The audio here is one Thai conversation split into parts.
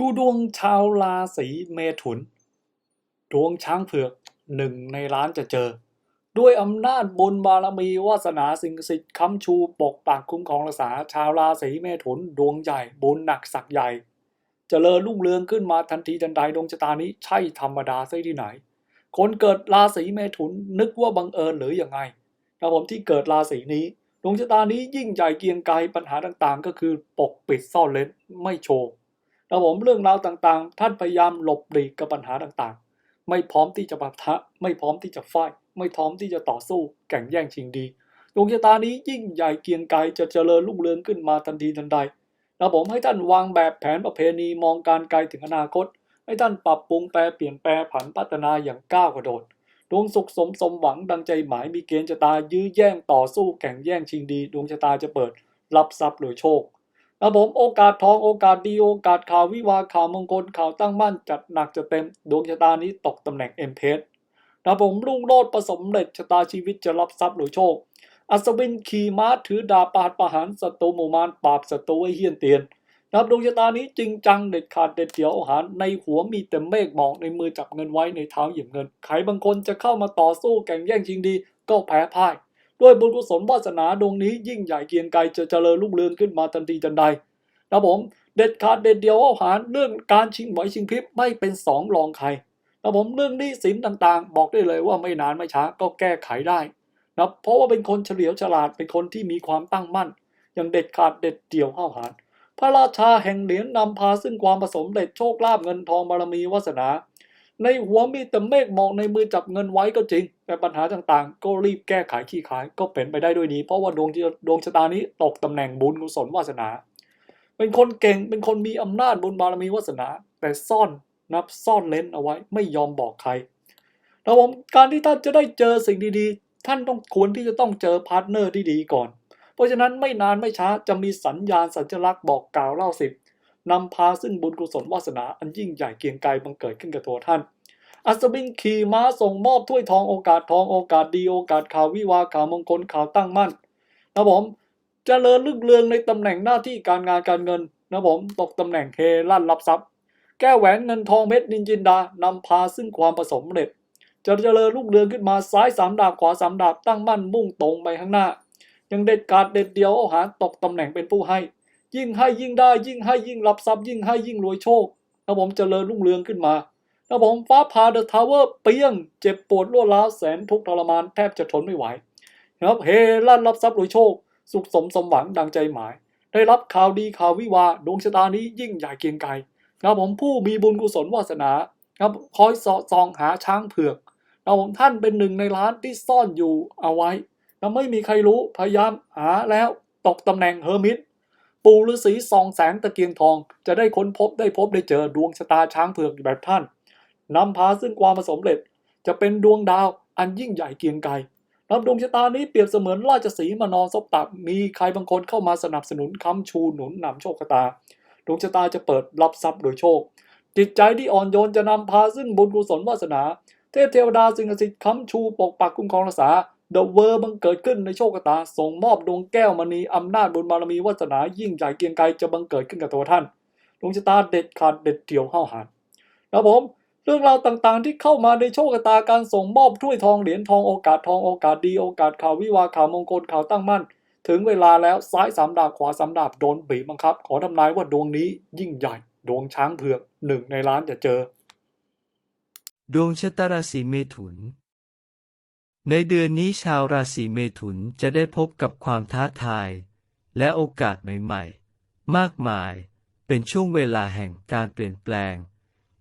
ดูดวงชาวราศีเมถุน ดวงช้างเผือกหนึ่งในล้านจะเจอ ด้วยอำนาจบุญบารมีวาสนาสิ่งศักดิ์สิทธิ์ค้ำชูปกปักคุ้มครองรักษาชาวราศีเมถุน ดวงใหญ่บุญหนักสักใหญ่เจริญรุ่งเรืองขึ้นมาทันทีทันใดดวงชะตานี้ใช่ธรรมดาซะที่ไหน คนเกิดราศีเมถุนนึกว่าบังเอิญหรืออยังไงนะผมที่เกิดราศีนี้ดวงชะตานี้ยิ่งใหญ่เกียงไกรปัญหาต่างๆ ก็คือปกปิดซ่อนเล้นไม่โชว์ นะผมเรื่องราวต่างๆ ท่านพยายามหลบหลีกกับปัญหาต่างๆ ไม่พร้อมที่จะปะทะ ไม่พร้อมที่จะไฟท์ไม่พร้อมที่จะต่อสู้แข่งแย่งชิงดีดวงชะตานี้ยิ่งใหญ่เกียงไกรจะเจริญรุ่งเรืองขึ้นมาทันทีทันใดนะผมให้ท่านวางแบบแผนประเพณีมองการไกลถึงอนาคต ให้ท่านปรับปรุงแปลเปลี่ยนแปลผันพัฒนาอย่างก้าวกระโดดดวงสุขสมสมหวังดังใจหมายมีเกณฑ์ชะตายื้อแย่งต่อสู้แข่งแย่งชิงดี ดวงชะตาจะเปิด รับทรัพย์หรือโชค นะผมโอกาสทองโอกาสดีโอกาสข่าววิวาข่าวมงคลข่าวตั้งมั่นจัดหนักจะเต็มดวงชะตานี้ตกตำแหน่งเอ็มเพสนะผมรุ่งโรจน์ประสมเร็จชะตาชีวิตจะรับทรัพย์หรือโชค อัศวินขี่ม้าถือดาบปาดประหารศัตรูหมู่มารปราบศัตรูไว้เฮี้ยนเตียนนะครับดวงชะตานี้จริงจังเด็ดขาดเด็ดเดี่ยวอาหารในหัวมีแต่เมฆหมอกในมือจับเงินไว้ในเท้าหยิบเงินใครบางคนจะเข้ามาต่อสู้แข่งแย่งชิงดี ก็แพ้พ่าย ด้วยบุญกุศลวาสนาดวงนี้ยิ่งใหญ่เกียงไกรจะเจริญรุ่งเรืองขึ้นมาทันทีทันใดนะผมเด็ดขาดเด็ดเดี่ยวอาหารเรื่องการชิงไหวชิงพริบไม่เป็นสองรองใครนะผมเรื่องหนี้สินต่างๆ บอกได้เลยว่าไม่นานไม่ช้าก็แก้ไขได้นะเพราะว่าเป็นคนเฉลียวฉลาดเป็นคนที่มีความตั้งมั่น อย่างเด็ดขาดเด็ดเดี่ยวอาหาร พระราชาแห่งเหรียญนำพาซึ่งความผสมเด็จโชคลาภเงินทองบารมีวาสนา ในหัวมีแต่เมฆหมอกในมือจับเงินไว้ก็จริง แต่ปัญหาต่างๆ ก็รีบแก้ไขขี้ขายก็เป็นไปได้ด้วยดี เพราะว่าดวงดวงชะตานี้ตกตำแหน่งบุญกุศลวาสนา เป็นคนเก่งเป็นคนมีอำนาจบุญบารมีวาสนา แต่ซ่อนนับซ่อนเลนเอาไว้ไม่ยอมบอกใครแล้วผมการที่ท่านจะได้เจอสิ่งดีๆ ท่านต้องควรที่จะต้องเจอพาร์ทเนอร์ที่ดีก่อน เพราะฉะนั้นไม่นานไม่ช้าจะมีสัญญาณสัญลักษณ์บอกกล่าวเล่าสิบ นำพาซึ่งบุญกุศลวาสนาอันยิ่งใหญ่เกียงไกรบังเกิดขึ้นกับตัวท่าน อัศวินขี่ม้าส่งมอบถ้วยทองโอกาสทองโอกาสดีโอกาสข่าววิวาข่าวมงคลข่าวตั้งมั่นนะผมจเจริญลึกเรืองในตำแหน่งหน้าที่การงานการเงินนะผมตกตำแหน่งเฮลั่นรับทรัพย์แก้แหวนเงินทองเม็ดนินจินดานำพาซึ่งความประสมเร็จจะเจริญรุ่งเรืองขึ้นมาซ้ายสามดาบขวาสามดาบตั้งมั่นมุ่งตรงไปข้างหน้า ยังเด็ดขาดเด็ดเดียวเอาหารตกตำแหน่งเป็นผู้ให้ ยิ่งให้ยิ่งได้ ยิ่งให้ยิ่งรับทรัพย์ยิ่งให้ยิ่งรวยโชคนะผมเจริญรุ่งเรืองขึ้นมานะผมฟ้าผ่าเดอะทาวเวอร์เปี้ยง เจ็บปวดรวดร้าวแสนทุกข์ทรมานแทบจะทนไม่ไหวนะครับเฮลั่นรับทรัพย์รวยโชค สุขสมสมหวังดังใจหมาย ได้รับข่าวดีข่าววิวาดวงชะตานี้ยิ่งใหญ่เกียงไกรนะผมผู้มีบุญกุศลวาสนาครับคอยสอดส่องหาช้างเผือกนะผมท่านเป็นหนึ่งในล้านที่ซ่อนอยู่เอาไว้แล้วไม่มีใครรู้พยายามหาแล้วตกตำแหน่งเฮอร์มิต ปู่ฤาษีส่องแสงตะเกียงทอง จะได้ค้นพบได้พบได้เจอดวงชะตาช้างเผือกแบบท่านนำพาซึ่งความสำเร็จ จะเป็นดวงดาวอันยิ่งใหญ่เกียงไกรรับดวงชะตานี้เปรียบเสมือนราชสีมานอนซบตักมีใครบางคนเข้ามาสนับสนุนค้ำชูหนุนนำโชคชะตา ดวงชะตาจะเปิดรับทรัพย์โดยโชค จิตใจที่อ่อนโยนจะนำพาซึ่งบุญกุศลวาสนา เทพเทวดาสิ่งศักดิ์สิทธิ์ค้ำชูปกปักคุ้มครองรักษา เดอะเวอร์บังเกิดขึ้นในโชคชะตาส่งมอบดวงแก้วมณีอำนาจบุญบารมีวาสนายิ่งใหญ่เกียงไกรจะบังเกิดขึ้นกับตัวท่านดวงชะตาเด็ดขาดเด็ดเดี่ยวห้าหาญนะผมเรื่องราวต่างๆที่เข้ามาในโชคชะตาการส่งมอบถ้วยทองเหรียญทองโอกาสทองโอกาสดีโอกาสข่าววิวาข่าวมงคลข่าวตั้งมั่น ถึงเวลาแล้วซ้ายสามดาบขวาสามดาบโดนบีบบังคับ ขอทำนายว่าดวงนี้ยิ่งใหญ่ดวงช้างเผือกหนึ่งในล้านจะเจอ ดวงชะตาราศีเมถุน ในเดือนนี้ชาวราศีเมถุนจะได้พบกับความท้าทาย และโอกาสใหม่ๆ มากมาย เป็นช่วงเวลาแห่งการเปลี่ยนแปลง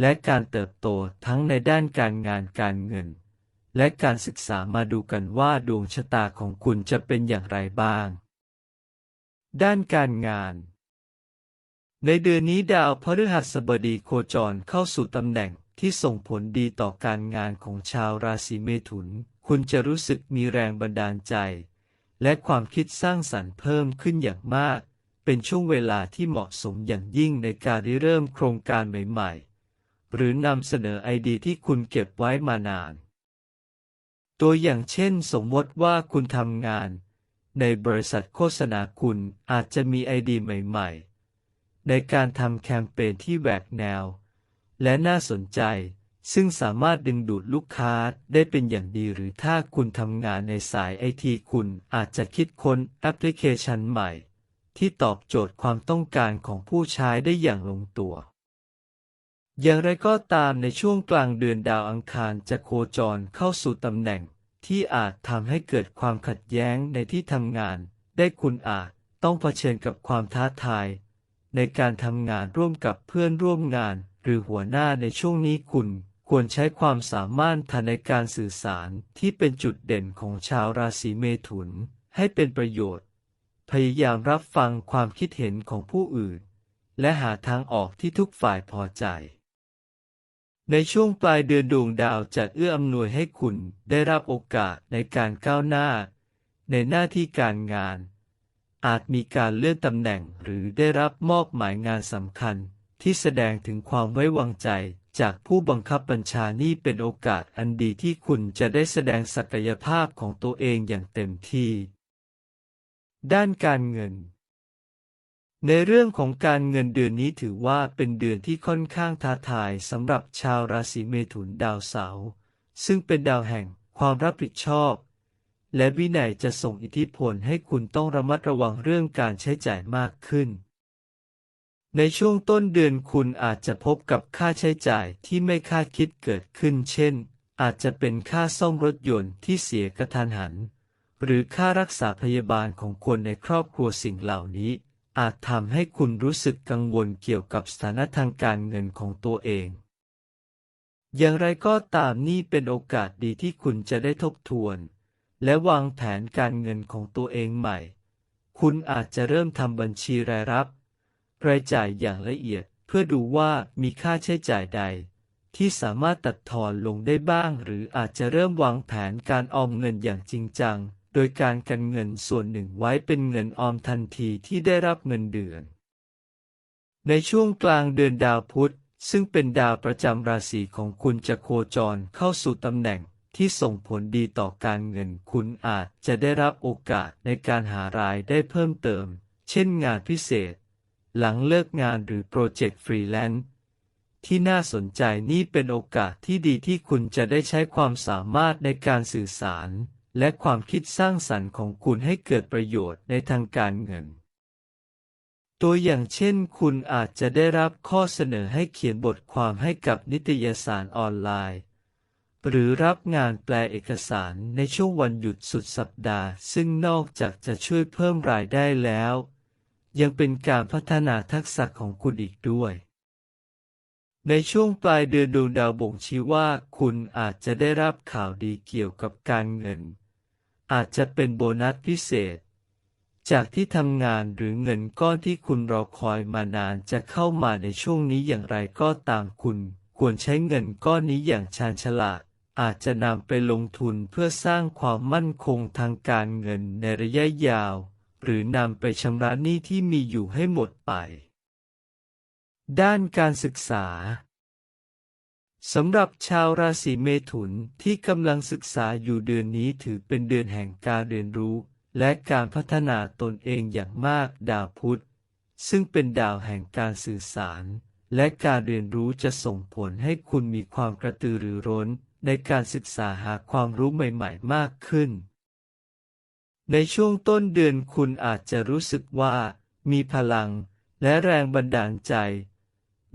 และการเติบโตทั้งในด้านการงานการเงิน และการศึกษามาดูกันว่าดวงชะตาของคุณจะเป็นอย่างไรบ้าง ด้านการงาน ในเดือนนี้ดาวพฤหัสบดีโคจรเข้าสู่ตำแหน่งที่ส่งผลดีต่อการงานของชาวราศีเมถุน คุณจะรู้สึกมีแรงบันดาลใจ และความคิดสร้างสรรค์เพิ่มขึ้นอย่างมาก เป็นช่วงเวลาที่เหมาะสมอย่างยิ่งในการริเริ่มโครงการใหม่ๆ หรือนำเสนอไอเดียที่คุณเก็บไว้มานาน ตัวอย่างเช่น สมมติว่าคุณทำงาน ในบริษัทโฆษณาคุณอาจจะมีไอเดียใหม่ ๆ ในการทำแคมเปญที่แหวกแนว และน่าสนใจ ซึ่งสามารถดึงดูดลูกค้าได้เป็นอย่างดีหรือถ้าคุณทำงานในสายไอทีคุณอาจจะคิดค้นแอปพลิเคชันใหม่ ที่ตอบโจทย์ความต้องการของผู้ใช้ได้อย่างลงตัว อย่างไรก็ตามในช่วงกลางเดือนดาวอังคารจะโคจรเข้าสู่ตำแหน่ง ที่อาจทำให้เกิดความขัดแย้งในที่ทำงาน ได้คุณอาจต้องเผชิญกับความท้าทาย ในการทำงานร่วมกับเพื่อนร่วมงาน หรือหัวหน้าในช่วงนี้คุณ ควรใช้ความสามารถทางในการสื่อสารที่เป็นจุดเด่นของชาวราศีเมถุนให้เป็นประโยชน์ พยายามรับฟังความคิดเห็นของผู้อื่น และหาทางออกที่ทุกฝ่ายพอใจ ในช่วงปลายเดือนดวงดาวจะเอื้ออำนวยให้คุณได้รับโอกาสในการก้าวหน้า ในหน้าที่การงาน อาจมีการเลื่อนตำแหน่งหรือได้รับมอบหมายงานสำคัญที่แสดงถึงความไว้วางใจ จากผู้บังคับบัญชานี่เป็นโอกาสอันดีที่คุณจะได้แสดงศักยภาพของตัวเองอย่างเต็มที่ ด้านการเงิน ในเรื่องของการเงินเดือนนี้ถือว่าเป็นเดือนที่ค่อนข้างท้าทายสำหรับชาวราศีเมถุนดาวเสาร์ซึ่งเป็นดาวแห่งความรับผิดชอบ และวินัยจะส่งอิทธิพลให้คุณต้องระมัดระวังเรื่องการใช้จ่ายมากขึ้น ในช่วงต้นเดือนคุณอาจจะพบกับค่าใช้จ่ายที่ไม่คาดคิดเกิดขึ้น เช่น อาจจะเป็นค่าซ่อมรถยนต์ที่เสียกระทันหัน หรือค่ารักษาพยาบาลของคนในครอบครัวสิ่งเหล่านี้ อาจทำให้คุณรู้สึกกังวลเกี่ยวกับสถานะทางการเงินของตัวเอง อย่างไรก็ตามนี่เป็นโอกาสดีที่คุณจะได้ทบทวน และวางแผนการเงินของตัวเองใหม่ คุณอาจจะเริ่มทำบัญชีรายรับ รายจ่ายอย่างละเอียด เพื่อดูว่ามีค่าใช้จ่ายใด ที่สามารถตัดทอนลงได้บ้าง หรืออาจจะเริ่มวางแผนการออมเงินอย่างจริงจัง โดยการกันเงินส่วนหนึ่งไว้เป็นเงินออมทันทีที่ได้รับเงินเดือน ในช่วงกลางเดือนดาวพุธซึ่งเป็นดาวประจำราศีของคุณจะโคจรเข้าสู่ตำแหน่งที่ส่งผลดีต่อการเงินคุณอาจจะได้รับโอกาสในการหารายได้เพิ่มเติม เช่นงานพิเศษ หลังเลิกงานหรือโปรเจกต์ฟรีแลนซ์ที่น่าสนใจนี่เป็นโอกาสที่ดีที่คุณจะได้ใช้ความสามารถในการสื่อสาร และความคิดสร้างสรรค์ของคุณให้เกิดประโยชน์ในทางการเงิน ตัวอย่างเช่น คุณอาจจะได้รับข้อเสนอให้เขียนบทความให้กับนิตยสารออนไลน์ หรือรับงานแปลเอกสารในช่วงวันหยุดสุดสัปดาห์ ซึ่งนอกจากจะช่วยเพิ่มรายได้แล้ว ยังเป็นการพัฒนาทักษะของคุณอีกด้วย ในช่วงปลายเดือนดวงดาวบ่งชี้ว่าคุณอาจจะได้รับข่าวดีเกี่ยวกับการเงิน อาจจะเป็นโบนัสพิเศษ จากที่ทำงานหรือเงินก้อนที่คุณรอคอยมานานจะเข้ามาในช่วงนี้อย่างไรก็ตามคุณควรใช้เงินก้อนนี้อย่างชาญฉลาด อาจจะนำไปลงทุนเพื่อสร้างความมั่นคงทางการเงินในระยะยาว หรือนำไปชำระหนี้ที่มีอยู่ให้หมดไป ด้านการศึกษาสำหรับชาวราศีเมถุนที่กำลังศึกษาอยู่เดือนนี้ถือเป็นเดือนแห่งการเรียนรู้ และการพัฒนาตนเองอย่างมากดาวพุธ ซึ่งเป็นดาวแห่งการสื่อสาร และการเรียนรู้จะส่งผลให้คุณมีความกระตือรือร้น ในการศึกษาหาความรู้ใหม่ ๆ มากขึ้น ในช่วงต้นเดือนคุณอาจจะรู้สึกว่า มีพลังและแรงบันดาลใจ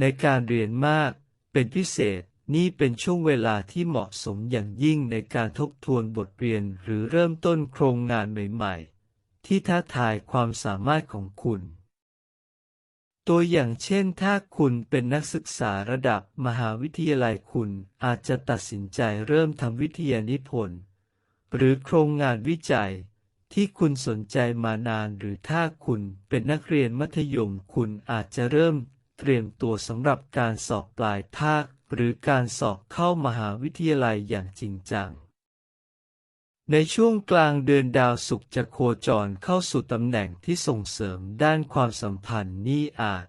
ในการเรียนมาก เป็นพิเศษนี่เป็นช่วงเวลาที่เหมาะสมอย่างยิ่งในการทบทวนบทเรียนหรือเริ่มต้นโครงงานใหม่ ๆ ที่ท้าทายความสามารถของคุณ ตัวอย่างเช่นถ้าคุณเป็นนักศึกษาระดับมหาวิทยาลัยคุณอาจจะตัดสินใจเริ่มทำวิทยานิพนธ์หรือโครงงานวิจัย ที่คุณสนใจมานานหรือถ้าคุณเป็นนักเรียนมัธยมคุณอาจจะเริ่มเตรียมตัวสำหรับการสอบปลายภาค หรือการสอบเข้ามหาวิทยาลัยอย่างจริงจัง ในช่วงกลางเดือนดาวศุกร์จะโคจรเข้าสู่ตำแหน่งที่ส่งเสริมด้านความสัมพันธ์นี่อาจ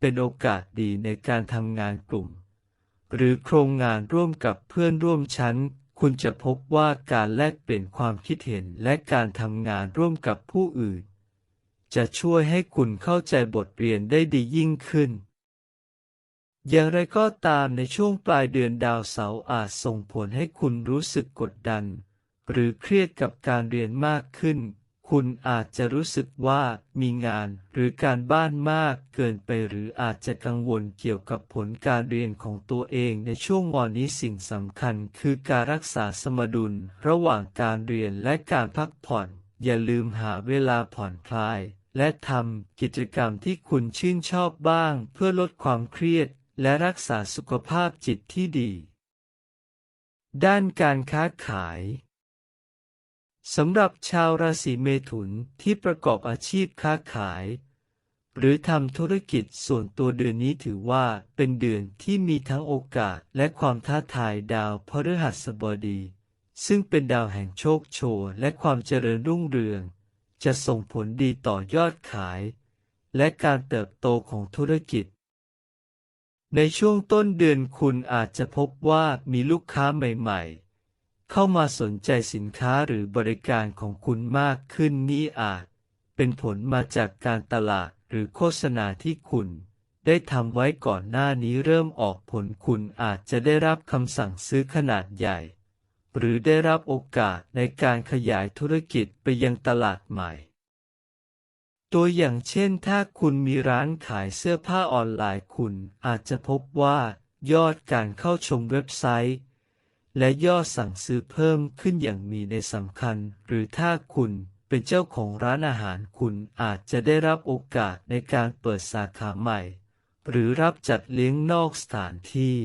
เป็นโอกาสดีในการทำงานกลุ่ม หรือโครงงานร่วมกับเพื่อนร่วมชั้น คุณจะพบว่าการแลกเปลี่ยนความคิดเห็นและการทำงานร่วมกับผู้อื่น จะช่วยให้คุณเข้าใจบทเรียนได้ดียิ่งขึ้น อย่างไรก็ตามในช่วงปลายเดือนดาวเสาร์อาจส่งผลให้คุณรู้สึกกดดัน หรือเครียดกับการเรียนมากขึ้น คุณอาจจะรู้สึกว่ามีงานหรือการบ้านมากเกินไปหรืออาจจะกังวลเกี่ยวกับผลการเรียนของตัวเองในช่วงวันนี้สิ่งสำคัญคือการรักษาสมดุลระหว่างการเรียนและการพักผ่อน อย่าลืมหาเวลาผ่อนคลาย และทำกิจกรรมที่คุณชื่นชอบบ้าง เพื่อลดความเครียด และรักษาสุขภาพจิตที่ดี ด้านการค้าขาย สำหรับชาวราศีเมถุนที่ประกอบอาชีพค้าขาย หรือทำธุรกิจส่วนตัวเดือนนี้ถือว่าเป็นเดือนที่มีทั้งโอกาสและความท้าทายดาวพฤหัสบดี ซึ่งเป็นดาวแห่งโชคโชนและความเจริญรุ่งเรือง จะส่งผลดีต่อยอดขาย และการเติบโตของธุรกิจ ในช่วงต้นเดือนคุณอาจจะพบว่ามีลูกค้าใหม่ ๆ เข้ามาสนใจสินค้าหรือบริการของคุณมากขึ้นนี่อาจ เป็นผลมาจากการตลาดหรือโฆษณาที่คุณ ได้ทำไว้ก่อนหน้านี้เริ่มออกผลคุณอาจจะได้รับคำสั่งซื้อขนาดใหญ่ หรือได้รับโอกาสในการขยายธุรกิจไปยังตลาดใหม่ตัวอย่างเช่นถ้าคุณมีร้านขายเสื้อผ้าออนไลน์คุณอาจจะพบว่า ยอดการเข้าชมเว็บไซต์ และยอดสั่งซื้อเพิ่มขึ้นอย่างมีในสำคัญ หรือถ้าคุณเป็นเจ้าของร้านอาหารคุณอาจจะได้รับโอกาสในการเปิดสาขาใหม่ หรือรับจัดเลี้ยงนอกสถานที่